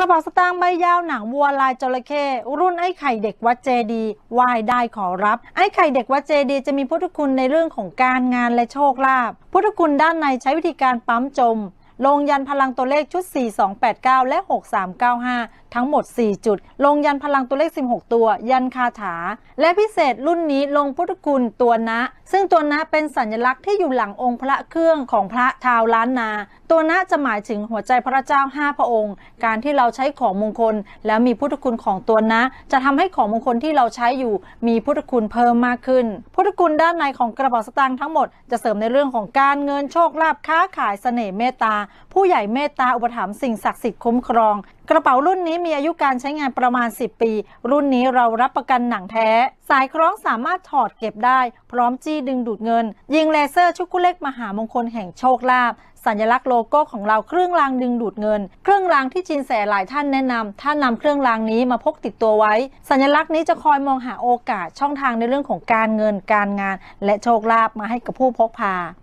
ระเป๋าสตางค์ใบยาวหนังวัวลายจระเข้รุ่นไอ้ไข่เด็กวัดเจดีไหว้ได้ขอรับ ไอ้ไข่เด็กวัดเจดี จะมีพุทธคุณในเรื่องของการงานและโชคลาภพุทธคุณด้านในใช้วิธีการปั๊มจม ลงยันพลังตัวเลขชุด 4289 และ 6395 ทั้งหมด 4 จุด ลงยันพลังตัวเลข 16 ตัว ยันคาถา และพิเศษรุ่นนี้ลงพุทธคุณตัวนะ ซึ่งตัวนะเป็นสัญลักษณ์ที่อยู่หลังองค์พระเครื่องของพระทาวล้านนา ตัวนะจะหมายถึงหัวใจพระเจ้า 5 พระองค์ การที่เราใช้ของมงคล แล้วมีพุทธคุณของตัวนะ จะทำให้ของมงคลที่เราใช้อยู่มีพุทธคุณเพิ่มมากขึ้น พุทธคุณด้านในของกระเป๋าสตางค์ทั้งหมดจะเสริมในเรื่องของการเงินโชคลาภค้าขายเสน่ห์เมตตาผู้ใหญ่เมตตาอุปถัมภ์สิ่งศักดิ์สิทธิ์คุ้มครอง กระเป๋ารุ่นนี้มีอายุการใช้งานประมาณ 10 ปี รุ่นนี้เรารับประกันหนังแท้ สายคล้องสามารถถอดเก็บได้ พร้อมจี้ดึงดูดเงิน ยิงเลเซอร์ชุกุเล็กมหามงคลแห่งโชคลาภสัญลักษณ์โลโก้ของเราเครื่องรางดึงดูดเงิน เครื่องรางที่จินแสหลายท่านแนะนำถ้านำเครื่องรางนี้มาพกติดตัวไว้ สัญลักษณ์นี้จะคอยมองหาโอกาสช่องทางในเรื่องของการเงินการงาน และโชคลาภมาให้กับผู้พกพา